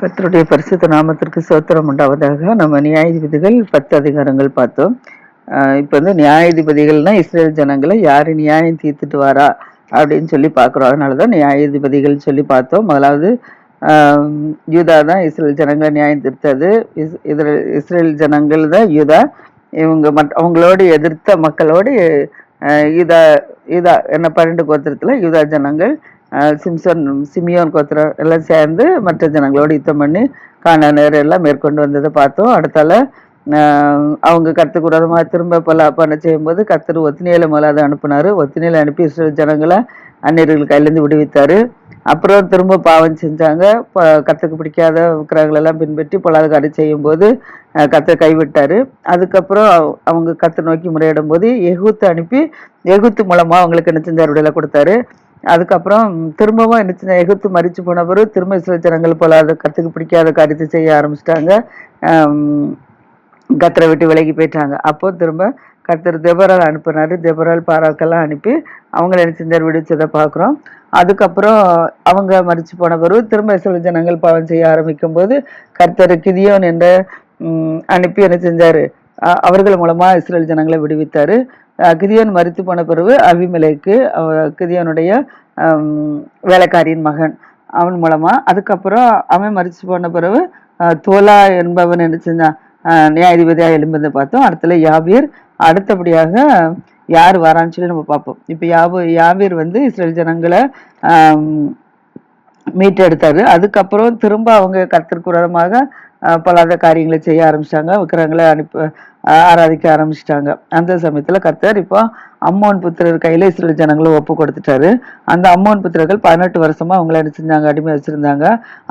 கத்தருடைய பரிசுத்த நாமத்திற்கு சோத்திரம் உண்டாவதாக. நம்ம நியாயாதிபதிகள் பத்து அதிகாரங்கள் பார்த்தோம். இப்போ வந்து நியாயாதிபதிகள்னா இஸ்ரேல் ஜனங்களை யார் நியாயம் தீர்த்துட்டு வாரா அப்படின்னு சொல்லி பார்க்குறோம். அதனால தான் நியாயாதிபதிகள் சொல்லி பார்த்தோம். முதலாவது யூதா தான் இஸ்ரேல் ஜனங்களை நியாயம் தீர்த்தது. இஸ் இதில் இஸ்ரேல் ஜனங்கள் தான் யூதா. இவங்க மட் அவங்களோடு எதிர்த்த மக்களோடு யூதா யூதா என்ன பன்னெண்டு கோத்திரத்தில் யூதா ஜனங்கள் சிம்சன் சிமியோன் கோத்திர எல்லாம் சேர்ந்து மற்ற ஜனங்களோடு யுத்தம் பண்ணி காணானர் எல்லாம் மேற்கொண்டு வந்ததை பார்த்தோம். அடுத்தால அவங்க கத்துக்கு விரோதமாக திரும்ப பல பண்ண செய்யும்போது கத்தர் ஒத்தினியில முதலாவது அனுப்புனார். ஒத்தினியில் அனுப்பி ஜனங்களை அந்நியர்கள் கையிலேருந்து விடுவித்தார். அப்புறம் திரும்ப பாவம் செஞ்சாங்க. ப- கத்துக்கு பிடிக்காத விக்கிரகங்களெல்லாம் பின்பற்றி பொல்லாத செய்யும்போது அஹ் கைவிட்டார். அதுக்கப்புறம் அவங்க கத்தை நோக்கி முறையிடும் போது எகுத்து அனுப்பி எகுத்து மூலமாக அவங்களுக்கு என்ன செஞ்சார்? விடுதலை கொடுத்தாரு. அதுக்கப்புறம் திரும்பவும் என்ன செஞ்ச எகுத்து மறிச்சு போன பிறகு திரும்ப சில ஜனங்கள் பொல்லாத கத்துக்கு பிடிக்காத காரியத்தை செய்ய ஆரம்பிச்சிட்டாங்க. கத்தரை விட்டு விலகி போயிட்டாங்க. அப்போ திரும்ப கத்தர் தெபரால் அனுப்புனார். தெபரால் பாராக்கெல்லாம் அனுப்பி அவங்கள என்ன செஞ்சார்? பார்க்குறோம். அதுக்கப்புறம் அவங்க மறித்து போன பிறகு திரும்ப சில ஜனங்கள் பாவம் செய்ய ஆரம்பிக்கும் போது கர்த்தர் கிதியோன் என்ற அனுப்பி என்ன செஞ்சார்? அவர்கள் மூலமாக இஸ்ரேல் ஜனங்களை விடுவித்தார். கிதியோன் மறித்து போன பிறகு அபிமலைக்கு கிதியோனுடைய வேலைக்காரியின் மகன் அவன் மூலமாக அதுக்கப்புறம் அவன் மறித்து போன பிறகு தோலா என்பவன் என்ன செஞ்சான்? நியாயாதிபதியாக எழும்பதை பார்த்தோம். அடுத்தல யாவீர் அடுத்தபடியாக யார் வரான்னு சொல்லி நம்ம பார்ப்போம். இப்போ யாபு யாவீர் வந்து இஸ்ரேல் ஜனங்களை மீட்டெடுத்தார் மீட்டெடுத்தாரு. அதுக்கப்புறம் திரும்ப அவங்க கருத்திற்கு விரோதமாக அஹ், பலாத காரியங்களை செய்ய ஆரம்பிச்சிட்டாங்க. விக்கிரங்களை அனுப்பி ஆராதிக்க ஆரம்பிச்சிட்டாங்க. அந்த சமயத்துல கர்த்தர் இப்போ அம்மோன் புத்திரர் கையில இஸ்ரேல் ஜனங்களும் ஒப்பு கொடுத்துட்டாரு. அந்த அம்மோன் புத்திரர்கள் பதினெட்டு வருஷமா அவங்கள என்ன செஞ்சாங்க? அடிமை வச்சிருந்தாங்க.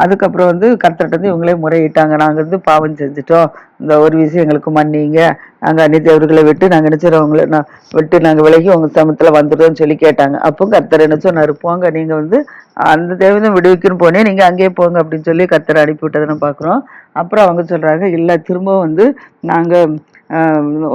அதுக்கப்புறம் வந்து கர்த்தர்கிட்ட வந்து இவங்களே முறையிட்டாங்க. நாங்க வந்து பாவம் செஞ்சுட்டோம். இந்த ஒரு விஷயம் எங்களுக்கு மன்னிங்க. நாங்க அந்நிய தேவர்களை விட்டு நாங்க நினைச்சிரோம் நான் விட்டு நாங்க விலகி உங்க சமத்துல வந்துட்டோம்னு சொல்லி கேட்டாங்க. அப்போ கர்த்தர் என்ன சொன்னாரு? போங்க நீங்க வந்து அந்த தேவதை விடுவிக்கணும் போனே நீங்க அங்கேயே போங்க அப்படின்னு சொல்லி கர்த்தரை அனுப்பி விட்டதை நம்ம பாக்குறோம் அப்புறம் அவங்க சொல்றாங்க இல்ல திரும்பவும் வந்து நாங்க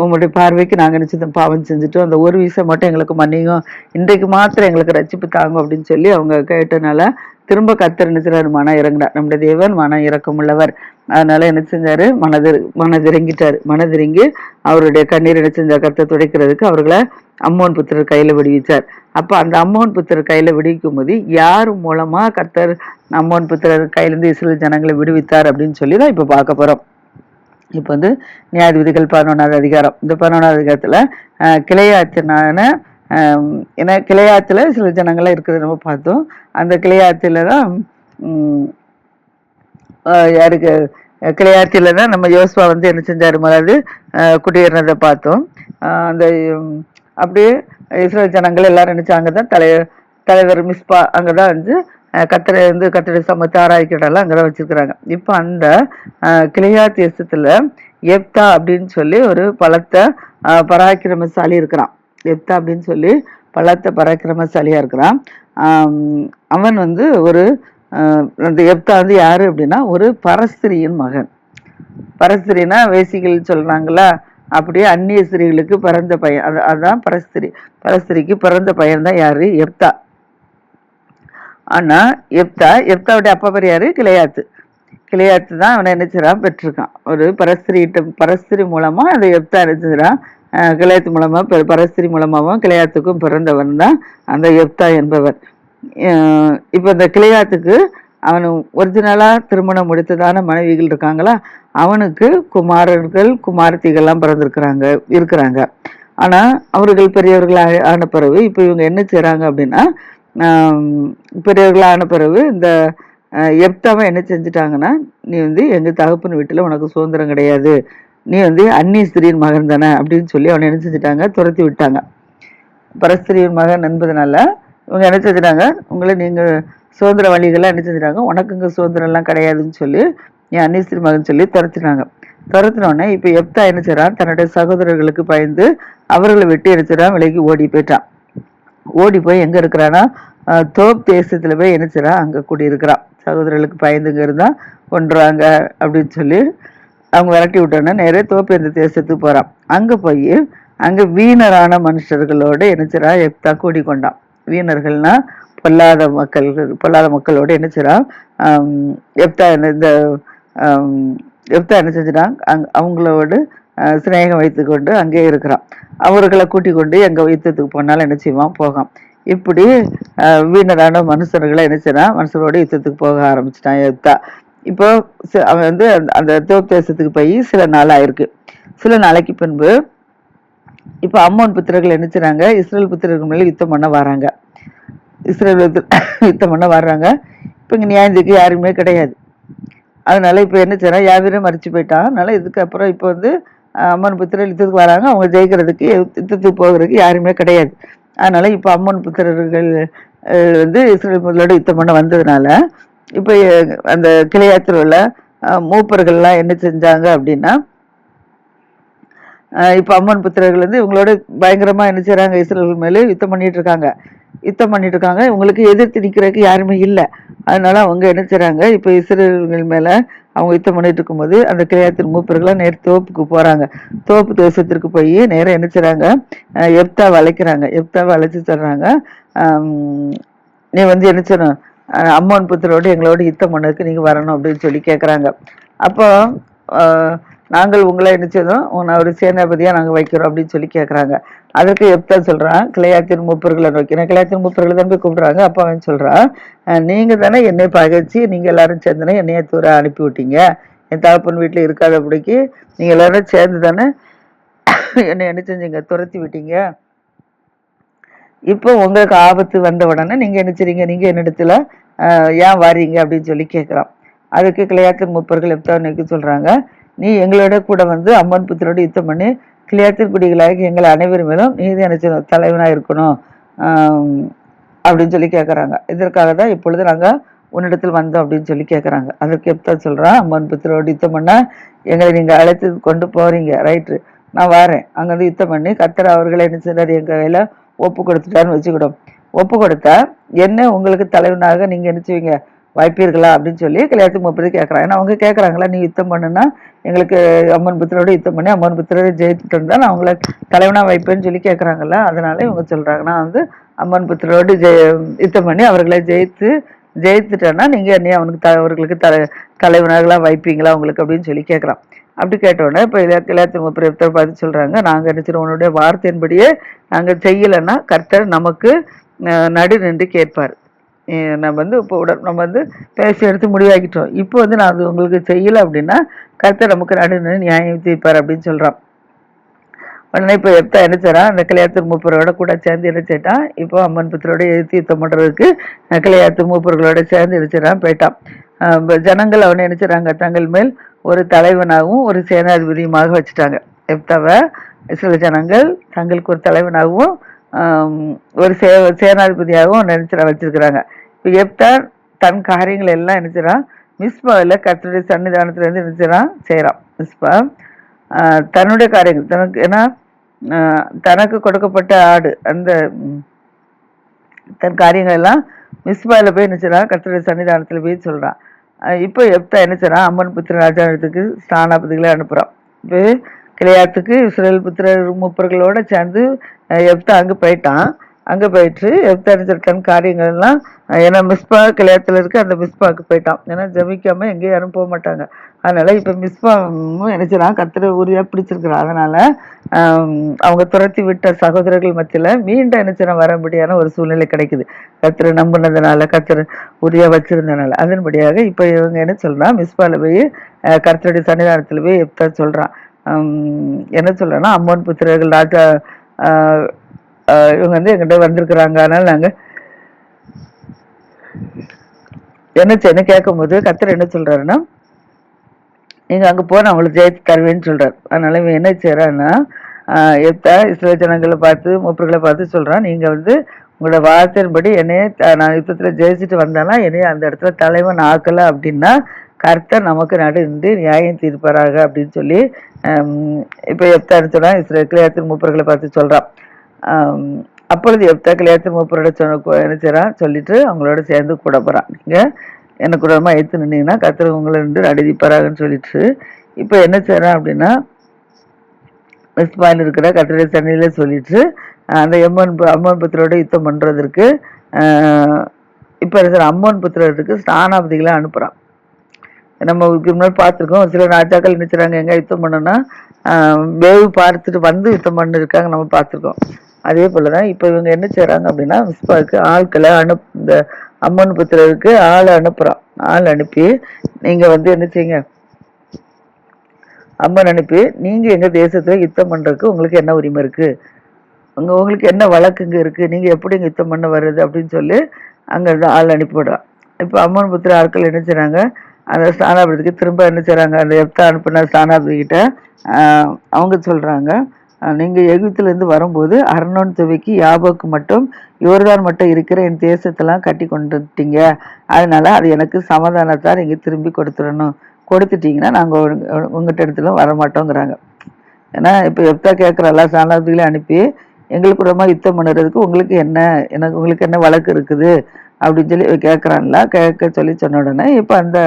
உங்களுடைய பார்வைக்கு நாங்க நினைச்சது பாவம் செஞ்சுட்டோம். அந்த ஒரு விஷயம் மட்டும் எங்களுக்கு மன்னியும். இன்றைக்கு மாத்திரம் எங்களுக்கு ரச்சிப்பு தாங்க அப்படின்னு சொல்லி அவங்க கேட்டனால திரும்ப கத்தர் என்ன செய்றாரு? மன இறங்கினார் நம்முடைய தேவன் மன இறக்கமுள்ளவர் அதனால என்ன செஞ்சாரு? மனதிரு மனதிறங்கிட்டார் மனதிறங்கி அவருடைய கண்ணீர் என்ன செஞ்சார்? கத்தை துடைக்கிறதுக்கு அவர்களை அம்மோன் புத்திரர் கையில விடுவிச்சார். அப்ப அந்த அம்மோன் புத்திரர் கையில விடுவிக்கும் போது யார் மூலமா கத்தர் அம்மோன் புத்திரர் கையிலிருந்து இஸ்ரேல் ஜனங்களை விடுவித்தார் அப்படின்னு சொல்லி தான் இப்ப பார்க்க போறோம். இப்போ வந்து நியாயாதிபதிகள் பதினொன்றாவது அதிகாரம். இந்த பதினொன்றாவது அதிகாரத்தில் கிளையாத்தினான ஏன்னா கிளையாத்தில் சில ஜனங்கள்லாம் இருக்கிறத நம்ம பார்த்தோம். அந்த கிளையாத்தில் தான் யாருக்கு அஹ், கிளையாத்தில தான் நம்ம யோசுவா வந்து என்ன செஞ்சார்? முதலாவது குடியேறினதை பார்த்தோம். அந்த அப்படியே இஸ்ரேல் ஜனங்கள் எல்லாரும் நினைச்சாங்க தான் தலை தலைவர் மிஸ்பா அங்கே தான் வந்து கத்திரை வந்து கத்திரை சமத்து அங்கே வச்சிருக்கிறாங்க. இப்போ அந்த கிளையா தேசத்தில் எப்தா அப்படின்னு சொல்லி ஒரு பழத்தை பராக்கிரமசாலி இருக்கிறான். எப்தா அப்படின்னு சொல்லி பழத்தை பராக்கிரமசாலியாக இருக்கிறான். அவன் வந்து ஒரு அந்த எப்தா வந்து யார் அப்படின்னா ஒரு பரஸ்திரியின் மகன். பரஸ்திரினா வேசிகள் சொல்கிறாங்களா அப்படியே அந்நிய ஸ்திரீகளுக்கு பிறந்த பையன். அது அதான் பரஸ்திரி. பரஸ்திரிக்கு பிறந்த பையன் தான் யார்? எப்தா. ஆனால் எப்தா எப்தாவுடைய அப்பா பேர் யார்? கிளையாத்து. கிளையாத்து தான் அவனை நினைச்சிடான் பெற்றிருக்கான். ஒரு பரஸ்திரிகிட்ட பரஸ்திரி மூலமாக அந்த எப்தா நினைச்சிடான் கிளையாத்து மூலமாக பெ- பரஸ்திரி மூலமாகவும் கிளையாத்துக்கும் பிறந்தவன் தான் அந்த எப்தா என்பவர். இப்போ இந்த கிளையாத்துக்கு அவன் ஒரிஜினலாக திருமணம் முடித்ததான மனைவிகள் இருக்காங்களா? அவனுக்கு குமாரர்கள் குமாரத்திகள்லாம் பிறந்திருக்கிறாங்க இருக்கிறாங்க. ஆனால் அவர்கள் பெரியவர்கள் ஆன பிறகு இப்போ இவங்க என்ன செய்கிறாங்க அப்படின்னா ஆம், பெரியவர்கள் ஆன பிறகு இந்த எப்தாவை என்ன செஞ்சுட்டாங்கன்னா நீ வந்து எங்கள் தகப்பன் வீட்டில் உனக்கு சுதந்திரம் கிடையாது. நீ வந்து அந்நிய ஸ்திரியின் மகன் தானே அப்படின்னு சொல்லி அவனை என்ன செஞ்சுட்டாங்க துரத்தி விட்டாங்க. பரஸ்திரியின் மகன் என்பதனால இவங்க என்ன செஞ்சுட்டாங்க உங்களை நீங்கள் சுதந்திர வழிகள்லாம் என்ன செஞ்சுட்டாங்க உனக்கு இங்கே சுதந்திரம்லாம் கிடையாதுன்னு சொல்லி என் அந்நியஸ்திரி மகன் சொல்லி துரத்தினாங்க. துரத்தினோடனே இப்போ எப்தா என்ன செய்கிறான் தன்னுடைய சகோதரர்களுக்கு பயந்து அவர்களை விட்டு என்ன செய்கிறான் விலைக்கு ஓடி போயிட்டான். ஓடி போய் எங்கே இருக்கிறான்னா தோப் தேசத்தில் போய் என்ன அங்கே அங்க குடியிருக்கிறான் சகோதரர்களுக்கு பயந்துங்க இருந்தால் கொண்டுருவாங்க அப்படின்னு சொல்லி அவங்க விரட்டி விட்டோன்னே நேரே தோப்பு இந்த தேசத்துக்கு போகிறான் அங்கே போய் அங்கே வீணரான மனுஷர்களோட என்ன எப்தா கூடி கொண்டான் வீணர்கள்னா பொல்லாத மக்கள் பொல்லாத மக்களோடு என்ன எப்தா என்ன- இந்த எப்தா என்ன செஞ்சிட்டான்? அங் அவங்களோடு சிநேகம் சிநேகம் வைத்துக்கொண்டு அங்கே இருக்கிறான். அவர்களை கூட்டிக் கொண்டு எங்கள் யுத்தத்துக்கு போனாலும் என்ன செய்வான்? போகாம் இப்படி வீணரான மனுஷர்களை என்ன செய்யறான் மனுஷரோட யுத்தத்துக்கு போக ஆரம்பிச்சிட்டான் யுத்தா. இப்போ அவன் வந்து அந்த- அந்த தோப் தேசத்துக்கு போய் சில நாள் ஆயிருக்கு சில நாளைக்கு பின்பு இப்போ அம்மோன் புத்திரர்கள் என்ன செய்றாங்க? இஸ்ரேல் புத்திரர்கள் மேலே யுத்தம் பண்ண வராங்க. இஸ்ரேல் யுத்தம் பண்ண வர்றாங்க. இப்போ இங்கே நியாயத்துக்கு யாருமே கிடையாது. அதனால இப்போ என்ன செய்யறான் யாவரும் மறிச்சு போயிட்டான். அதனால இதுக்கப்புறம் இப்போ வந்து அம்மன் புத்திரர் யுத்தத்துக்கு வராங்க. அவங்க ஜெயிக்கிறதுக்கு யுத்தத்துக்கு போகிறதுக்கு யாருமே கிடையாது. அதனால் இப்போ அம்மன் புத்திரர்கள் வந்து இஸ்ரேல் முதலோட யுத்தம் பண்ண வந்ததுனால இப்போ அந்த கிளையாத்தில் உள்ள மூப்பர்கள்லாம் என்ன செஞ்சாங்க அப்படின்னா இப்போ அம்மன் புத்திரர்கள் வந்து இவங்களோட பயங்கரமாக என்ன செய்கிறாங்க இஸ்ரேல் மேலே யுத்தம் பண்ணிட்டு இருக்காங்க. யுத்தம் பண்ணிட்டு இருக்காங்க. இவங்களுக்கு எதிர்த்து நிற்கிறதுக்கு யாருமே இல்லை. அதனால அவங்க என்ன செய்கிறாங்க இப்போ இஸ்ரேல்கள் மேலே அவங்க யுத்தம் பண்ணிட்டு இருக்கும்போது அந்த கிளையாத்தின் மூப்பர்கள்லாம் நேர் தோப்புக்கு போறாங்க. தோப்பு தேசத்திற்கு போய் நேராக என்ன செய்றாங்க? எப்தாவை அழைக்கிறாங்க. எப்தாவை அழைச்சி சொல்றாங்க நீ வந்து என்ன செய்யணும்? அம்மன் புத்திரோடு எங்களோட யுத்தம் பண்ணதுக்கு நீங்க வரணும் அப்படின்னு சொல்லி கேட்குறாங்க அப்போ நாங்கள் உங்களை என்ன உன்னை ஒரு சேனாபதியாக நாங்கள் வைக்கிறோம் அப்படின்னு சொல்லி கேட்குறாங்க அதற்கு எப்தான் சொல்கிறான் கிளையாத்தின் மூப்பர்களை நோக்கி. நான் கிளையாத்தின் மூப்பர்களை தான் போய் கூப்பிடுறாங்க அப்ப அவன் சொல்கிறான் நீங்கள் தானே என்னை பகைச்சி நீங்கள் எல்லாரும் சேர்ந்துனே என்னைய தூர அனுப்பி விட்டீங்க. என் தகப்பன் வீட்டுல இருக்காதபடிக்கு நீங்கள் எல்லாரும் சேர்ந்து தானே என்னை என்ன செஞ்சீங்க? துரத்தி விட்டீங்க. இப்போ உங்களுக்கு ஆபத்து வந்த உடனே நீங்கள் என்ன நீங்கள் என்னிடத்துல ஏன் வாரீங்க? அப்படின்னு சொல்லி கேட்குறான் அதுக்கு கிளையாத்தின் மூப்பர்கள் எப்தான் நோக்கி சொல்கிறாங்க நீ எங்களோட கூட வந்து அம்மன் புத்திரோட யுத்தம் பண்ணி கிளையாத்தின் குடிகளாக எங்களை அனைவர் மேலும் நீ தான் என்ன செய்யணும் இருக்கணும் அப்படின்னு சொல்லி கேட்குறாங்க இதற்காக தான் இப்பொழுது நாங்கள் உன்னிடத்தில் வந்தோம் அப்படின்னு சொல்லி கேட்குறாங்க அதற்கு எப்போ சொல்கிறான் அம்மன் புத்திரோடு யுத்தம் பண்ணால் எங்களை நீங்கள் அழைத்து கொண்டு போகிறீங்க ரைட்டு நான் வரேன். அங்கேருந்து யுத்தம் பண்ணி கத்தர் அவர்களை என்ன செய்றாரு எங்கள் கையில் ஒப்பு கொடுத்துட்டான்னு வச்சுக்கிடும் ஒப்பு கொடுத்தா என்ன உங்களுக்கு தலைவனாக நீங்கள் என்ன செய்வீங்க? வாய்ப்பீர்களா அப்படின்னு சொல்லி கல்யாணத்துக்கு முப்பது கேட்குறான் ஏன்னா அவங்க கேட்குறாங்களா நீ யுத்தம் பண்ணுனா எங்களுக்கு அம்மன் புத்திரோட யுத்தம் பண்ணி அம்மன் புத்திரரை ஜெயித்துட்டு இருந்தா நான் அவங்கள தலைவனாக வைப்பேன்னு சொல்லி கேட்குறாங்கல்ல அதனால இவங்க சொல்கிறாங்க நான் வந்து அம்மன் புத்திரோடு ஜெய யுத்தம் பண்ணி அவர்களை ஜெயித்து ஜெயித்துட்டேன்னா நீங்கள் என்னைய அவனுக்கு த அவர்களுக்கு தலை தலைவனர்களாக வைப்பீங்களா உங்களுக்கு அப்படின்னு சொல்லி கேட்குறான் அப்படி கேட்டோடனே இப்போ இலக்கியத்தின் முப்பது பார்த்து சொல்கிறாங்க நாங்கள் என்ன உன்னுடைய வார்த்தையின்படியே நாங்கள் செய்யலைன்னா கர்த்தர் நமக்கு நடு நின்று கேட்பார். நம்ம வந்து இப்போ உட- நம்ம வந்து பேசி எடுத்து முடிவாக்கிட்டோம். இப்போ வந்து நான் அது உங்களுக்கு செய்யலை அப்படின்னா கருத்தை நமக்கு நடு நியாயம் தீர்ப்பார் அப்படின்னு சொல்கிறான் உடனே இப்போ எப்போ என்ன செய்றான்? அந்த மூப்பரோட கூட சேர்ந்து என்ன செய்யிட்டான் இப்போ அம்மன் புத்தரோட தீர்த்தம் பண்ணுறதுக்கு நக்கலையாத்து மூப்பர்களோட சேர்ந்து என்ன போயிட்டான். இப்போ ஜனங்கள் அவனை என்ன தங்கள் மேல் ஒரு தலைவனாகவும் ஒரு சேனாதிபதியுமாக வச்சுட்டாங்க. எப்தாவை? சில ஜனங்கள் தங்களுக்கு ஒரு தலைவனாகவும் ஒரு சே சேனாதிபதியாகவும் நினைச்சிட வச்சிருக்கிறாங்க. இப்போ தன் காரியங்கள் எல்லாம் நினைச்சிடான் மிஸ்பாவில் கர்த்தருடைய சன்னிதானத்துலேருந்து நினைச்சிடான் செய்கிறான் மிஸ்பா தன்னுடைய காரியங்கள். தனக்கு ஏன்னா தனக்கு கொடுக்கப்பட்ட ஆடு அந்த தன் காரியங்கள் எல்லாம் மிஸ்பாயில் போய் நினைச்சிடான் கர்த்தருடைய சன்னிதானத்தில் போய் சொல்கிறான் இப்போ எப்தா என்ன அம்மன் புத்திர ராஜாவிடத்துக்கு ஸ்தானாபதிகளை அனுப்புகிறான் இப்போ கிளையாத்துக்கு இஸ்ரேல் புத்திர முப்பர்களோடு சேர்ந்து எப்தா அங்கே போயிட்டான். அங்கே போயிட்டு எப்தா காரியங்கள்லாம் ஏன்னா மிஸ்பா கிளையாத்துல இருக்கு அந்த மிஸ்பாக்கு போயிட்டான். ஏன்னா ஜமிக்காமல் எங்கேயும் யாரும் போக மாட்டாங்க. அதனால் இப்போ மிஸ்பாவும் நினச்சிடான் கத்திர உறுதியா பிடிச்சிருக்கிறான் அதனால் அவங்க துரத்தி விட்ட சகோதரர்கள் மத்தியில் மீண்டும் என்ன செய்றான் முடியாத ஒரு சூழ்நிலை கிடைக்குது. கத்திர நம்பினதுனால கத்திர உறுதியா வச்சுருந்தனால அதன்படியாக இப்போ இவங்க என்ன சொல்கிறான் மிஸ்பாவில் போய் அஹ், கர்த்தருடைய போய் எப்தா சொல்கிறான் என்ன சொல்கிறேன்னா அம்மன் புத்திரர்கள் ராஜா இவங்க வந்து எங்கிட்ட வந்திருக்கிறாங்க. அதனால நாங்கள் என்ன செய்யணும் கேட்கும்போது கத்தர் என்ன சொல்கிறாருன்னா நீங்கள் அங்கே போன அவங்களுக்கு ஜெயித்து தருவேன்னு சொல்கிறார் அதனால இவன் என்ன செய்கிறான்னா எத்தா இஸ்ரோ ஜனங்களை பார்த்து மூப்பர்களை பார்த்து சொல்கிறான் நீங்கள் வந்து உங்களோட வார்த்தையின்படி என்னையே த- நான் யுத்தத்தில் ஜெயிச்சுட்டு வந்தேன்னா என்னையே அந்த இடத்துல தலைவன் ஆக்கலை அப்படின்னா கர்த்தர் நமக்கு நடுந்து நியாயம் தீர்ப்பாராக அப்படின்னு சொல்லி இப்போ எத்தான்னு எப்தா சொல்றான் இஸ்ரேல் மூப்பர்களை பார்த்து சொல்கிறான் அப்பொழுது எப்தா கல்யாணத்து மூப்பரோட சொன்ன என்ன சொல்லிட்டு அவங்களோட சேர்ந்து கூட போகிறான் நீங்கள் என்னை கூடமா எடுத்து நின்னீங்கன்னா கர்த்தர் உங்களை நின்று அடிதிப்பாராகன்னு சொல்லிட்டு இப்போ என்ன செய்கிறான் அப்படின்னா வெஸ்ட்பாயில் இருக்கிற கத்திரை சென்னையில் சொல்லிட்டு அந்த எம்மன் பு- அம்மன் புத்திரோட யுத்தம் பண்ணுறதுக்கு இப்போ இருக்கிற அம்மன் புத்திரத்துக்கு ஸ்தானாபதிகளை அனுப்புகிறான் நம்ம இதுக்கு முன்னாடி பார்த்துருக்கோம் சில ராஜாக்கள் நினைச்சுறாங்க எங்கே யுத்தம் பண்ணோன்னா வேவு பார்த்துட்டு வந்து யுத்தம் பண்ணிருக்காங்க நம்ம பார்த்துருக்கோம். அதே போல் தான் இப்போ இவங்க என்ன செய்கிறாங்க அப்படின்னா மிஸ்பாவுக்கு ஆட்களை அனுப் இந்த அம்மன் புத்திரருக்கு ஆள் அனுப்புகிறான் ஆள் அனுப்பி நீங்கள் வந்து என்ன செய்யுங்க? அம்மன் அனுப்பி நீங்கள் எங்கள் தேசத்தில் யுத்தம் பண்ணுறதுக்கு உங்களுக்கு என்ன உரிமை இருக்குது அங்கே உங்களுக்கு என்ன வழக்குங்க இருக்குது நீங்கள் எப்படி இங்கே யுத்தம் பண்ண வர்றது அப்படின்னு சொல்லி அங்கேருந்து ஆள் அனுப்பிவிடுறான் இப்போ அம்மன் புத்திர ஆட்கள் என்ன செய்கிறாங்க அந்த ஸ்தானாபதிக்கு திரும்ப என்ன செய்கிறாங்க அந்த எப்தா அனுப்பின ஸ்தானாபதி கிட்ட அவங்க சொல்கிறாங்க நீங்கள் எகிப்திலேருந்து வரும்போது அரணோன் துவைக்கு யாபோக்கு மட்டும் யோர்தான் மட்டும் இருக்கிற என் தேசத்தெல்லாம் கட்டி கொண்டுட்டீங்க. அதனால் அது எனக்கு சமாதானத்தால் நீங்கள் திரும்பி கொடுத்துடணும். கொடுத்துட்டீங்கன்னா நாங்கள் உங்கள்கிட்ட இடத்துல வரமாட்டோங்கிறாங்க. ஏன்னா இப்போ எப்தா கேட்குற எல்லா சாணாதிகளையும் அனுப்பி எங்களுக்கு ரொம்ப யுத்தம் பண்ணுறதுக்கு உங்களுக்கு என்ன எனக்கு உங்களுக்கு என்ன வழக்கு இருக்குது? அப்படின்னு சொல்லி கேட்குறான்ல கேட்க சொல்லி சொன்ன உடனே இப்போ அந்த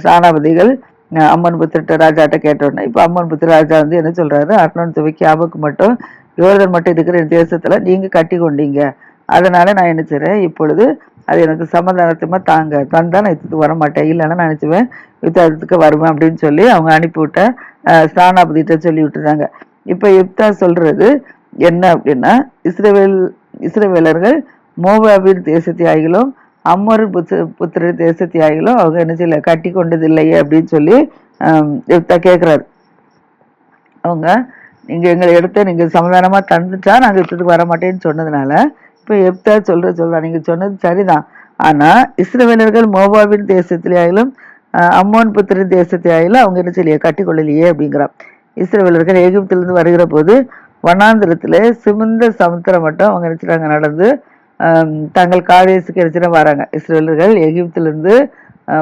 ஸ்தானாபதிகள் அம்மன் புத்திரட்ட ராஜாட்ட கேட்டோன்னே இப்போ அம்மன் புத்திர ராஜா வந்து என்ன சொல்கிறாரு அர்ணன் துவைக்கு ஆபுக்கு மட்டும் யோர்தன் மட்டும் இருக்கிற தேசத்தில் நீங்கள் கட்டி கொண்டீங்க. அதனால் நான் என்ன செய்கிறேன் இப்பொழுது அது எனக்கு சமாதானத்துமா தாங்க. தந்தா நான் யுத்தத்துக்கு வர மாட்டேன் இல்லைன்னா நான் நினச்சிவேன் யுத்தத்துக்கு வருவேன் அப்படின்னு சொல்லி அவங்க அனுப்பிவிட்ட ஸ்தானாபதிட்ட சொல்லி விட்டுறாங்க இப்போ யுத்தா சொல்கிறது என்ன அப்படின்னா இஸ்ரேவேல் இஸ்ரேவேலர்கள் மோவாவின் தேசத்தியாகிலும் அம்மோர் புத்த புத்திர தேசத்தியாகிலும் அவங்க என்ன செய்யல கட்டி கொண்டது இல்லையே அப்படின்னு சொல்லி யுத்தா கேட்குறாரு அவங்க நீங்கள் எங்களை இடத்த நீங்கள் சமாதானமாக தந்துட்டா நாங்கள் யுத்தத்துக்கு வர மாட்டேன்னு சொன்னதுனால இப்போ எப்தா சொல்கிற சொல்கிறா நீங்கள் சொன்னது சரிதான். ஆனால் இஸ்ரவேலர்கள் மோபாவின் தேசத்திலேயாயிலும் அம்மோன் புத்திரின் தேசத்திலேயாயிலும் அவங்க என்ன செய்யலையே கட்டி கொள்ளலையே அப்படிங்கிறான் இஸ்ரவேலர்கள் எகிப்திலிருந்து வருகிற போது வனாந்திரத்தில் சிமிந்த சமுத்திரம் மட்டும் அவங்க நினச்சிட்டாங்க நடந்து தங்கள் காதேசுக்கு நினச்சிட வராங்க. இஸ்ரேலர்கள் எகிப்திலிருந்து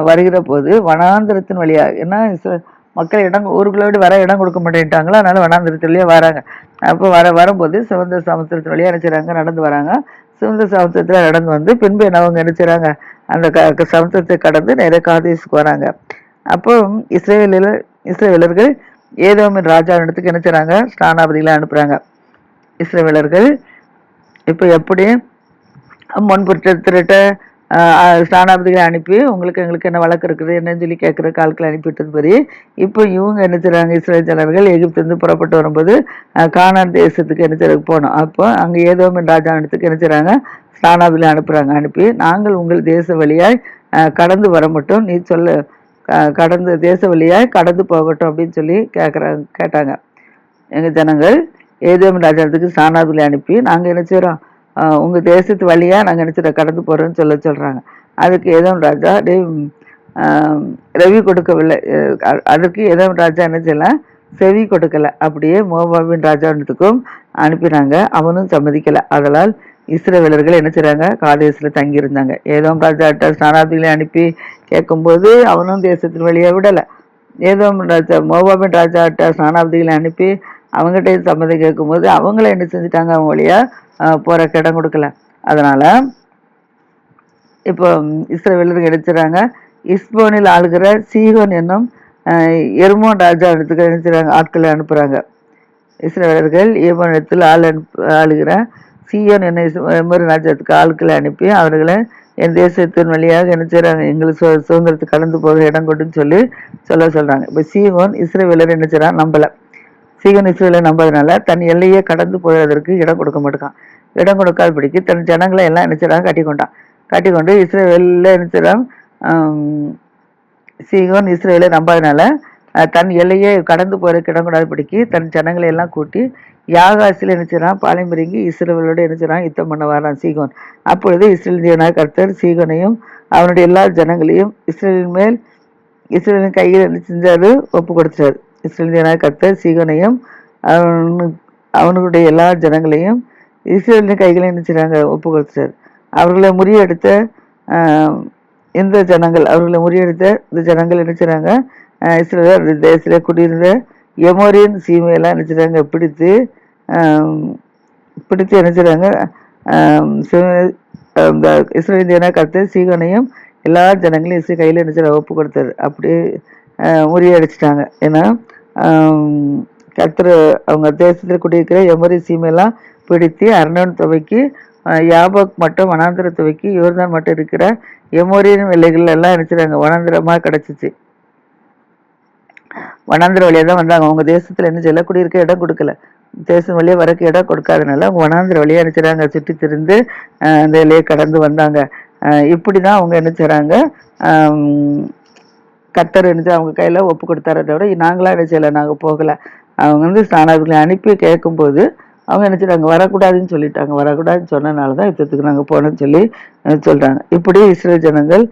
வருகிற போது வனாந்திரத்தின் வழியாக ஏன்னா இஸ்ரே மக்கள் இடம் ஊருக்குள்ளோடு வர இடம் கொடுக்க மாட்டேன்ட்டாங்களோ? அதனால வனாந்திரத்துலேயே வராங்க. அப்போ வர வரும்போது சிவந்த சமுத்திரத்தின் வழியாக நினச்சிறாங்க நடந்து வராங்க. சிவந்த சமுத்திரத்தில் நடந்து வந்து பின்பு அவங்க நினச்சிறாங்க அந்த க சமுத்திரத்தை கடந்து நிறைய காதேசுக்கு வராங்க. அப்போ இஸ்ரேலில் இஸ்ரேலர்கள் ஏதோமின் ராஜா இடத்துக்கு என்ன ஸ்தானாபதிகளை அனுப்புகிறாங்க இஸ்ரேலர்கள் இப்போ எப்படி முன்புற்ற திருட்ட ஸ்தானாபதிகளை அனுப்பி உங்களுக்கு எங்களுக்கு என்ன வழக்கு இருக்குது என்னன்னு சொல்லி கேட்குற காலத்தில் அனுப்பிவிட்டது படி இப்போ இவங்க என்ன செய்கிறாங்க இஸ்ரேல் ஜனர்கள் எகிப்திலேருந்து புறப்பட்டு வரும்போது கானான் தேசத்துக்கு என்ன செய்யறதுக்கு போனோம் அப்போ அங்கே ஏதோ ராஜா இடத்துக்கு என்ன செய்கிறாங்க ஸ்தானாபதிகளை அனுப்புகிறாங்க அனுப்பி நாங்கள் உங்கள் தேச வழியாய் கடந்து வர மட்டும் நீ சொல்ல கடந்து தேச வழியாய் கடந்து போகட்டும் அப்படின்னு சொல்லி கேட்குறாங்க கேட்டாங்க. எங்கள் ஜனங்கள் ஏதோ ராஜாத்துக்கு சாணாதுலி அனுப்பி நாங்கள் என்ன செய்கிறோம் உங்கள் தேசத்து வழியாக நாங்கள் நினச்சிட கடந்து போகிறோன்னு சொல்ல சொல்கிறாங்க அதுக்கு ஏதோ ராஜா டே ரவி கொடுக்கவில்லை. அதற்கு ஏதோ ராஜா என்ன செய்யலாம் செவி கொடுக்கல. அப்படியே மோபாபின் ராஜாவினத்துக்கும் அனுப்பினாங்க. அவனும் சம்மதிக்கலை. அதனால் இஸ்ரேவேலர்கள் என்ன செய்கிறாங்க காதேசில் தங்கியிருந்தாங்க. ஏதோ ராஜாட்ட ஸ்நானாதிகளை அனுப்பி கேட்கும்போது அவனும் தேசத்தின் வழியாக விடலை. ஏதோ ராஜா மோபாபின் ராஜாட்ட ஸ்நானாபதிகளை அனுப்பி அவங்ககிட்ட சம்மதி கேட்கும்போது அவங்கள என்ன செஞ்சுட்டாங்க? அவங்க வழியாக போகிறக்கு இடம் கொடுக்கல. அதனால் இப்போ இஸ்ரேவேலர்கள் எடுத்துறாங்க இஸ்போனில் ஆளுகிற சீகோன் என்னும் எருமோன் ராஜா இடத்துக்கு நினைச்சுறாங்க ஆட்களை அனுப்புகிறாங்க இஸ்ரேலர்கள் ஏமோன் இடத்தில் ஆள் அனுப்பு ஆளுகிற சீயோன் என்னை எம்மறு ராஜ்யத்துக்கு ஆட்களை அனுப்பி அவர்களை என் தேசத்தின் வழியாக என்ன செய்கிறாங்க எங்களுக்கு சு சுதந்திரத்துக்கு கலந்து போக இடம் கொடுன்னு சொல்லி சொல்ல சொல்கிறாங்க இப்போ சீகோன் இஸ்ரேவேலர் என்ன செய்கிறான் நம்பலை. சீகன் இஸ்ரேலை நம்பதுனால தன் எல்லையே கடந்து போகிறதற்கு இடம் கொடுக்க மாட்டேங்கான் இடம் கொடுக்காத பிடிக்கு தன் ஜனங்களை எல்லாம் நினைச்சிடாங்க கட்டிக்கொண்டான். கட்டி கொண்டான் கட்டி கொண்டு இஸ்ரேலில் என்ன சீகோன் இஸ்ரேலை நம்பாதனால தன் எல்லையே கடந்து போகிறதுக்கு இடம் கூடாதபடிக்கு தன் ஜனங்களை எல்லாம் கூட்டி யாகாசில் நினைச்சான் பாலைமருங்கி இஸ்ரேலோடு நினைச்சிடான் யுத்தம் பண்ண வரான் சீகோன். அப்பொழுது இஸ்ரேல் தேவனாக கர்த்தர் சீகோனையும் அவனுடைய எல்லா ஜனங்களையும் இஸ்ரேலின் மேல் இஸ்ரேலின் கையில் என்ன செஞ்சாரு ஒப்பு கொடுத்துட்டாரு இஸ்ரேலியனாக கத்தர் சீகனையும் சீகோனையும் அவனு அவனுடைய எல்லா ஜனங்களையும் இஸ்ரேலின் கைகளை நினைச்சாங்க ஒப்பு கொடுத்தார் அவர்களை முறியடித்த இந்த ஜனங்கள் அவர்களை முறியடித்த இந்த ஜனங்கள் நினைச்சாங்க இஸ்ரேல் தேசத்தில் குடியிருந்த எமோரியன் சீமையெல்லாம் நினச்சிட்டாங்க பிடித்து பிடித்து நினச்சிட்டாங்க இந்த இஸ்ரேலியன கத்தர் சீகனையும் எல்லா ஜனங்களையும் இஸ்ரேல் கையில் நினச்சி ஒப்பு கொடுத்தாரு அப்படியே முறியடிச்சிட்டாங்க. ஏன்னா கத்திர அவங்க தேசத்தில் குடியிருக்கிற எமரி சீமையெல்லாம் பிடித்து அர்ணன் துவைக்கு யாபக் யாபோக் மட்டும் வனாந்திர துவைக்கு இவர்தான் மட்டும் இருக்கிற எமோரியன் எல்லைகள் எல்லாம் நினைச்சிருக்காங்க வனாந்திரமாக கிடச்சிச்சு. வனாந்திர வழியாக தான் வந்தாங்க. அவங்க தேசத்தில் என்ன செய்யல? குடியிருக்க இடம் கொடுக்கல. தேசம் வழியாக வரக்கு இடம் கொடுக்காதனால அவங்க வனாந்திர வழியாக என்ன சுற்றி திரிந்து அந்த எல்லையை கடந்து வந்தாங்க. இப்படி தான் அவங்க என்ன கத்தர் இருந்து கர்த்தர் அவங்க கையில் ஒப்பு கொடுத்தாரே தவிர நாங்களா என்ன செய்யலை? நாங்கள் போகலை. அவங்க வந்து ஸ்நானாதிகளை அனுப்பி கேட்கும்போது அவங்க என்ன செய்றாங்க வரக்கூடாதுன்னு சொல்லிட்டாங்க. வரக்கூடாதுன்னு சொன்னனால தான் யுத்தத்துக்கு நாங்கள் போனோம்னு சொல்லி சொல்கிறாங்க இப்படி இஸ்ரேல் ஜனங்கள்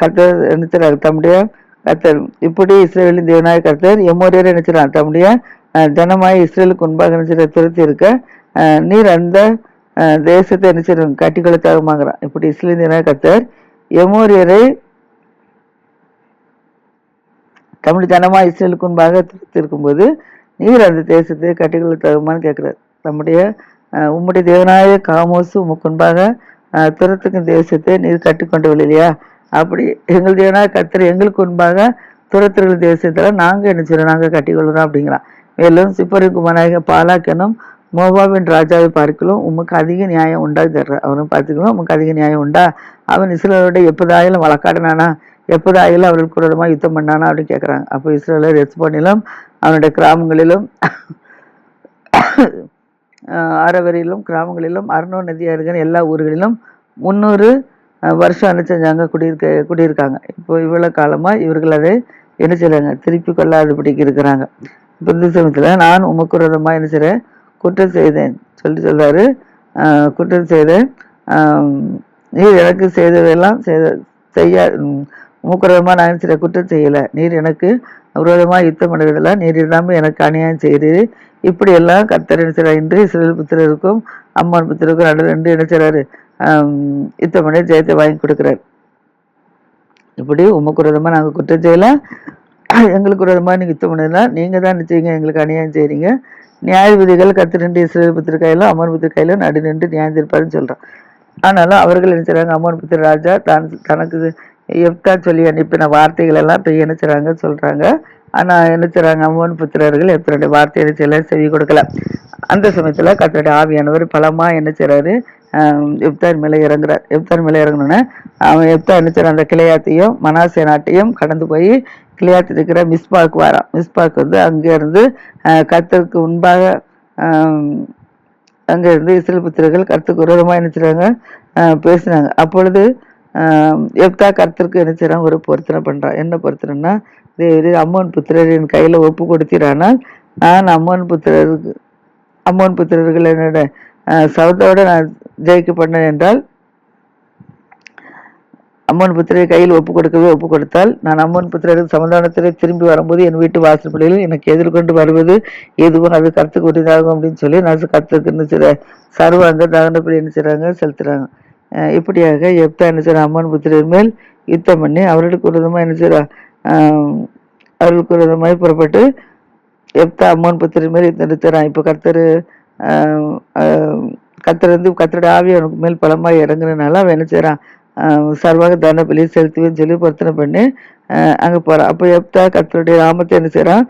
கத்தர் கர்த்தர் தம்முடைய கர்த்தர் இப்படி இஸ்ரேலின் தேவனாய கர்த்தர் எம்மோரியர் என்ன தம்முடைய அஹ் ஜனமாய் இஸ்ரேலுக்கு முன்பாக நினைச்சிட திருத்தி இருக்க நீர் அந்த தேசத்தை என்ன கட்டிக்கொள்ள கட்டிக்கொள்ளத்தாகுமாங்கிறான் இப்படி இஸ்ரேலின் தேவனாய கர்த்தர் எமோரியரை தமிழ் இஸ்ரேலுக்கு முன்பாக திருத்திருக்கும்போது நீர் அந்த தேசத்தை கட்டிக்கொள்ள தகுமான்னு கேட்கிறார். நம்முடைய உம்முடைய தேவனாய காமோசு உமக்கு முன்பாக துரத்துக்கும் தேசத்தை நீர் கட்டிக்கொண்டு இல்லையா? அப்படி எங்கள் தேவனாய கர்த்தர் எங்களுக்கு முன்பாக துரத்துகள் தேசத்தில் நாங்கள் என்ன செய்யறோம் நாங்கள் கட்டிக்கொள்கிறோம் அப்படிங்கிறான். மேலும் சிப்பரின் குமாராக பாலாக்கனும் மோபாவின் ராஜாவை பார்க்கலாம் உமக்கு அதிக நியாயம் உண்டா? தர்ற அவனும் பார்த்துக்கலாம் உமக்கு அதிக நியாயம் உண்டா? அவன் இஸ்ரேலோட எப்போதாயிலும் வழக்காடினானா? எப்போதாயிலும் அவர்கள் விரோதமா யுத்தம் பண்ணானா அப்படின்னு கேட்குறாங்க அப்போ இஸ்ரேலர் எஸ்போனிலும் அவனுடைய கிராமங்களிலும் ஆரவரியிலும் கிராமங்களிலும் அறுநூறு நதியாக இருக்கிற எல்லா ஊர்களிலும் முந்நூறு வருஷம் என்ன செஞ்சாங்க குடியிருக்க குடியிருக்காங்க. இப்போ இவ்வளோ காலமாக இவர்கள் அதை என்ன செய்கிறாங்க திருப்பி கொள்ளாதபடிக்கு இருக்கிறாங்க. இப்போ இந்த சமயத்தில் நான் உமக்கு விரோதமா என்ன செய்கிறேன் குற்றம் செய்தேன். சொல்லி சொல்கிறாரு குற்றம் செய்தேன். நீ எனக்கு செய்ததெல்லாம் செய்த செய்ய உமக்கு விரோதமா நான் சில குற்றம் செய்யலை. நீர் எனக்கு விரோதமா யுத்தம் பண்ணுறதெல்லாம் நீர் இல்லாமல் எனக்கு அநியாயம் செய்கிறீர் இப்படியெல்லாம் கத்தர் கர்த்தர் என்ன செய்கிறார் இன்று இஸ்ரேல் புத்திரருக்கும் அம்மான் புத்திரருக்கும் ரெண்டு ரெண்டு என்ன செய்கிறார் யுத்தம் பண்ணி ஜெயத்தை வாங்கி கொடுக்குறாரு. இப்படி உமக்கு விரோதமா நாங்கள் குற்றம் செய்யலை. எங்களுக்கு விரோதமா நீங்கள் யுத்தம் பண்ணல நீங்க தான் நிச்சயங்க எங்களுக்கு அநியாயம் செய்கிறீங்க நியாயபதிகள் கத்து நின்று இஸ்ரேல் புத்திர கையிலும் அமர் புத்திர கையிலும் நடு நின்று நியாயம் தீர்ப்பாருன்னு சொல்கிறான் ஆனாலும் அவர்கள் என்ன செய்கிறாங்க அமர் புத்திர ராஜா தான் தனக்கு எப்தா சொல்லி அனுப்பின வார்த்தைகள் எல்லாம் போய் என்ன செய்றாங்க சொல்கிறாங்க ஆனால் என்ன செய்கிறாங்க அம்மன் புத்திரர்கள் எப்தனுடைய வார்த்தையை என்ன செவி கொடுக்கல. அந்த சமயத்தில் கர்த்தருடைய ஆவியானவர் பலமாக என்ன செய்கிறாரு எப்தார் மேலே இறங்குறார். எப்தார் மேலே இறங்கினோன்னே அவன் எப்தா என்ன செய்கிறான் அந்த கிளையாத்தையும் மனாசே நாட்டையும் கடந்து போய் கிளையாத்து இருக்கிற மிஸ்பாக்கு வரான் மிஸ்பாக் வந்து அங்கேருந்து இருந்து முன்பாக அங்கேருந்து இருந்து இஸ்ரேல் புத்திரர்கள் கருத்துக்கு விரோதமாக என்ன செய்கிறாங்க பேசினாங்க. அப்பொழுது எப்தா கர்த்தருக்கு என்ன செய்கிறான் ஒரு பொருத்தனை பண்ணுறான் என்ன பொருத்தனைன்னா தேவை அம்மன் புத்திரர் புத்திரரின் கையில் ஒப்பு கொடுத்தீரானால் நான் அம்மன் புத்திரருக்கு அம்மன் புத்திரர்கள் என்னோட சவத்தோடு நான் ஜெயிக்க பண்ணேன் என்றால் அம்மன் புத்திரை கையில் ஒப்பு கொடுக்கவே ஒப்பு கொடுத்தால் நான் அம்மன் புத்திரருக்கு சமாதானத்தில் திரும்பி வரும்போது என் வீட்டு வாசற்படியில் எனக்கு எதிர்கொண்டு வருவது எதுவும் அது கருத்துக்கு உரியதாகும் அப்படின்னு சொல்லி நான் கருத்துக்கு என்ன செய்ற சர்வாங்க தகனப்படி என்ன செய்கிறாங்க செலுத்துகிறாங்க இப்படியாக எப்தா என்ன செய்ற அம்மன் புத்திரர் மேல் யுத்தம் பண்ணி அவர்களுக்கு விரோதமா என்ன செய்றா? அவர்களுக்கு விரோதமாய் புறப்பட்டு எப்தா அம்மன் புத்திரர் மேல் யுத்தம் நிறுத்துறான் இப்போ கர்த்தர் கர்த்தர் வந்து கர்த்தருடைய ஆவி அவனுக்கு மேல் பலமாக இறங்குறதுனால அவன் என்ன செய்கிறான் சர்வாக தன பலி செலுத்துவேன்னு சொல்லி பொருத்தனை பண்ணி அங்கே போகிறான் அப்போ எப்தா கத்தருடைய நாமத்தை என்ன செய்கிறான்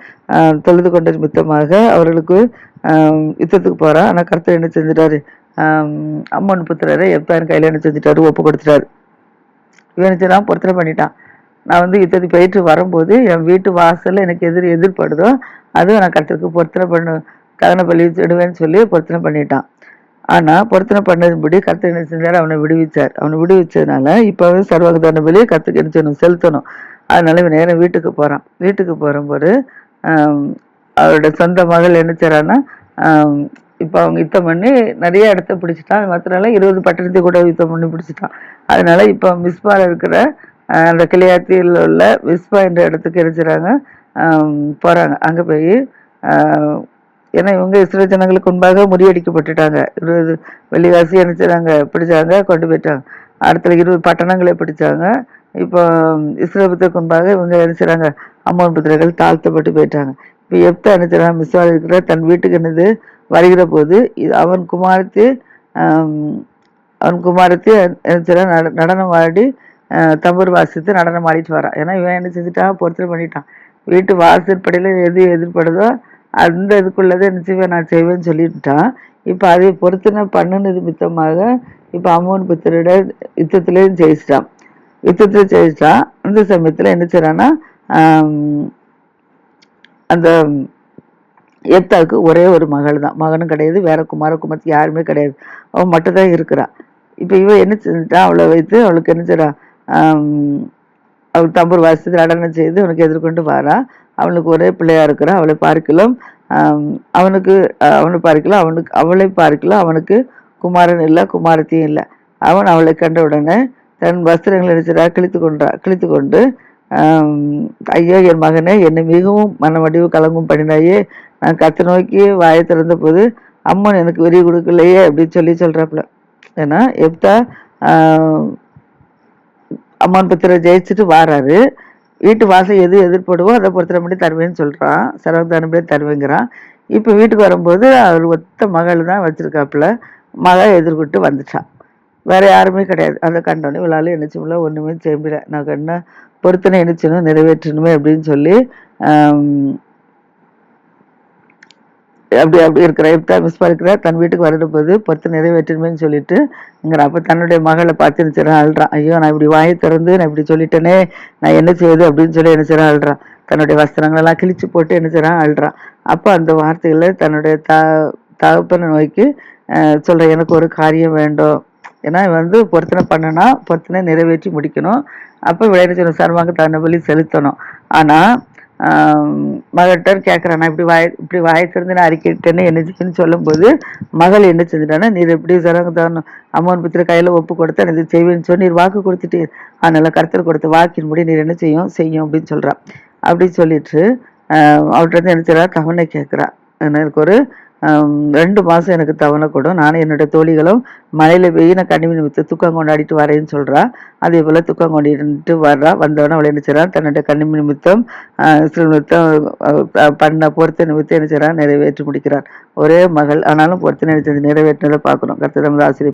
தொழுது கொண்ட நிமித்தமாக அவர்களுக்கு யுத்தத்துக்கு போகிறான் ஆனால் கர்த்தர் என்ன செஞ்சிட்டாரு? அம்மன் புத்திரரை எப்தான் கல்யாணம் என்ன ஒப்பு கொடுத்துட்டாரு. இவனுச்செல்லாம் பொருத்தனை பண்ணிட்டான். நான் வந்து யுத்தத்துக்கு போயிட்டு வரும்போது என் வீட்டு வாசலில் எனக்கு எதிர் எதிர்படுதோ அதுவும் நான் கருத்துக்கு பொருத்தனை பண்ணு கதனை பள்ளி விடுவேன்னு சொல்லி பொருத்தனை பண்ணிட்டான். ஆனால் பொருத்தனை பண்ணதுபடி கர்த்தர் என்ன செஞ்சார்? அவனை விடுவிச்சார். அவனை விடுவிச்சதுனால இப்போ வந்து சர்வகதான பலி கத்துக்கு என்ன செய்யணும் செலுத்தணும். அதனால இவன் நேரம் வீட்டுக்கு போகிறான் வீட்டுக்கு போகும்போது அவரோட சொந்த மகள் என்ன செய்றான்னா இப்போ அவங்க யுத்தம் பண்ணி நிறைய இடத்த பிடிச்சிட்டான். மற்றனால இருபது பட்டணத்தை கூட யுத்தம் பண்ணி பிடிச்சிட்டான். அதனால இப்போ மிஸ்பாவில் இருக்கிற அந்த கிளியாத்தியில் உள்ள மிஸ்பா என்ற இடத்துக்கு எரிச்சுறாங்க போகிறாங்க அங்கே போய் ஏன்னா இவங்க இஸ்ரோ ஜனங்களுக்கு முன்பாக முறியடிக்கப்பட்டுட்டாங்க. இருபது வெள்ளிவாசி என்ன பிடிச்சாங்க கொண்டு போயிட்டாங்க. அடுத்த இருபது பட்டணங்களை பிடிச்சாங்க. இப்போ இஸ்ரோபத்துக்கு முன்பாக இவங்க என்ன அம்மன் புத்திரர்கள் தாழ்த்தப்பட்டு போயிட்டாங்க. இப்போ எப்தா என்ன மிஸ்வால் இருக்கிற தன் வீட்டுக்கு என்னது? வருகிற போது இது அவன் குமாரத்து அவன் குமாரத்து என்ன செய்றான் நட நடனம் ஆடி தம்பூர் வாசித்து நடனம் ஆடிட்டு வரான் ஏன்னா இவன் என்ன செஞ்சுட்டான் பொருத்தனை பண்ணிட்டான். வீட்டு வாசற்படியில் எது எதிர்படுதோ அந்த இதுக்குள்ளதை என்ன செய்வேன் நான் செய்வேன்னு சொல்லிட்டான் இப்போ அதை பொருத்தனை பண்ணுனது மித்தமாக இப்போ அம்மன் புத்திரோட யுத்தத்துலேயும் ஜெயிச்சிட்டான். யுத்தத்தில் ஜெயிச்சிட்டான். அந்த சமயத்தில் என்ன செய்றான்னா அந்த எப்தாவுக்கு ஒரே ஒரு மகள் தான் மகனும் கிடையாது வேற குமார குமாரத்தி யாருமே கிடையாது. அவன் மட்டும் தான் இப்போ இவன் என்ன செஞ்சிட்டான் அவளை வைத்து அவளுக்கு என்ன செய்றா? அவள் தம்பூர் வாசி நடனம் செய்து அவனுக்கு எதிர்கொண்டு வாரா. அவனுக்கு ஒரே பிள்ளையா இருக்கிறான். அவளை பார்க்கலாம். அவனுக்கு அவனை பார்க்கலாம். அவனுக்கு அவளை பார்க்கலாம். அவனுக்கு குமாரன் இல்லை குமாரத்தையும் இல்லை. அவன் அவளை கண்ட உடனே தன் வஸ்திரங்களை நினைச்சதா கிழித்து கொண்டா கிழித்து கொண்டு ஐயோ என் மகனே என்னை மிகவும் மனமடிவு கலங்கும் பண்ணினாயே நான் கத்தை நோக்கி வாயை திறந்த போது அம்மன் எனக்கு வெறி கொடுக்கலையே அப்படின்னு சொல்லி சொல்கிறாப்புல ஏன்னா எப்தா அம்மன் அம்மான் ஜெயிச்சுட்டு வாராரு. வீட்டு வாசல் எது எதிர்படுவோ அதை பொறுத்தர பண்ணி தருவேன்னு சொல்றான். சரவதானமே தருவேங்கிறான். இப்போ வீட்டுக்கு வரும்போது அவர் ஒத்த மகள் தான் வச்சுருக்காப்புல. மகள் எதிர்கொட்டு வந்துட்டான். வேற யாருமே கிடையாது. அதை கண்டோன்னே இவளால என்ன செய்யல ஒண்ணுமே செய்ய முடியல நான் என்ன பொருத்தனை என்ன நிறைவேற்றணுமே அப்படின்னு சொல்லி அப்படி அப்படி இருக்கிற எப்பா மிஸ் இருக்கிறார் தன் வீட்டுக்கு வரடும் போது பொறுத்து நிறைவேற்றணுமேன்னு சொல்லிட்டு இங்கிற அப்போ தன்னுடைய மகளை பார்த்து என்ன செய்றான் அழுறான் ஐயோ நான் இப்படி வாயை திறந்து நான் இப்படி சொல்லிட்டேனே நான் என்ன செய்யுது அப்படின்னு சொல்லி என்ன செய்றான் அழுறான் தன்னுடைய வஸ்திரங்களெல்லாம் கிழிச்சு போட்டு என்ன செய்றான் அழுறான் அப்போ அந்த வார்த்தைகளை தன்னுடைய த தகப்பனை நோய்க்கு சொல்கிற எனக்கு ஒரு காரியம் வேண்டும். ஏன்னா இவன் வந்து பொருத்தனை பண்ணனா பொருத்தனை நிறைவேற்றி முடிக்கணும். அப்போ விளையாட்டு சொல்லணும் சர்வாங்க தன்னை பலி செலுத்தணும். ஆனால் மகள்கிட்ட கேட்குறான் நான் இப்படி வாய் இப்படி வாய திறந்து நான் அறிக்கிட்டேன்னு என்ன சொல்லும்போது மகள் என்ன செஞ்சுட்டானா நீர் எப்படி சரங்க தரணும் அம்மன் புத்திர கையில் ஒப்பு கொடுத்தா எனக்கு செய்வேன்னு சொல்லி நீர் வாக்கு கொடுத்துட்டு அதனால கருத்தர் கொடுத்த வாக்கின்படி நீர் என்ன செய்யும்? செய்யும் அப்படின்னு சொல்கிறான் அப்படி சொல்லிட்டு அவர்கிட்ட இருந்து என்ன செய்கிறா தவணை கேட்குறா எனக்கு ஒரு ரெண்டு மாதம் எனக்கு தவணை நான் நானும் தோழிகளும் மலையில் வெயின கனிமி நிமித்து துக்கம் கொண்டாடிட்டு வரேன்னு சொல்கிறா அதே போல் துக்கம் கொண்டாடிட்டு வர்றா. வந்தவொடனே அவளை என்ன செய்கிறான் தன்னுடைய கனிமி நிமித்தம் ஆஹ் நிமித்தம் பண்ண பொறுத்த நிமித்தம் என்ன செய்றா? நிறைவேற்றி முடிக்கிறார். ஒரே மகள். ஆனாலும் பொறுத்த நினைச்சது நிறைவேற்றினதை பார்க்கணும். கர்த்தர் ஆசிரியர்